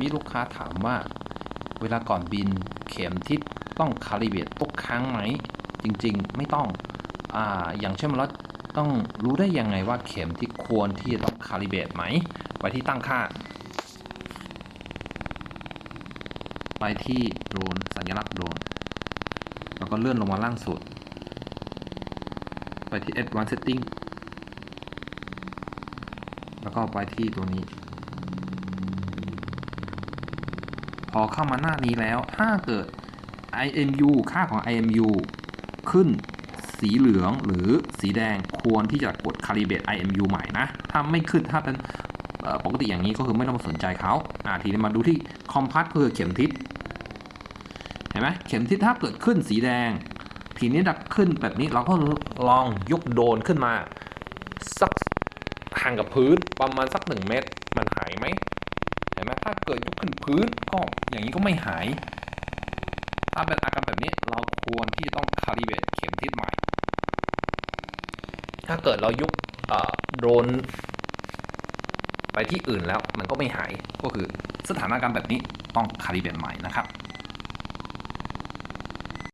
มีลูกค้าถามว่า เวลาก่อนบินเข็มทิศต้องคาลิเบตทุกครั้งไหม จริงๆไม่ต้องออย่างเช่นเราต้องรู้ได้ยังไงว่าเข็มที่ควรที่จะต้องคาลิเบตไหม ไปที่ตั้งค่า ไปที่โดรนสัญลักษณ์โดรนแล้วก็เลื่อนลงมาล่างสุด ไปที่ Advanced Setting แล้วก็ไปที่ตัวนี้ พอเข้ามาหน้านี้แล้วถ้าเกิด IMU ค่าของ IMU ขึ้นสีเหลืองหรือสีแดงควรที่จะกด Calibrate IMU ใหม่นะ ถ้าไม่ขึ้นถ้าเป็นปกติอย่างนี้ก็คือไม่ต้องมาสนใจเขาอ่าทีนี้มาดูที่ Compass ก็คือเข็มทิศเห็นไหมเข็มทิศถ้าเกิดขึ้นสีแดง ทีนี้ดักขึ้นแบบนี้เราก็ลองยกโดนขึ้นมา สักห่างกับพื้นประมาณสักหนึ่งเมตร มันหายไหมเห็นไหมถ้าเกิดยกขึ้นพื้นก็ อย่างนี้ก็ไม่หาย ถ้าเป็นอาการแบบนี้เราควรที่จะต้องคาลิเบตเข็มทิศใหม่ ถ้าเกิดเรายกเอ่อโดรนไปที่อื่นแล้วมันก็ไม่หาย ก็คือสถานการณ์แบบนี้ต้องคาลิเบตใหม่นะครับ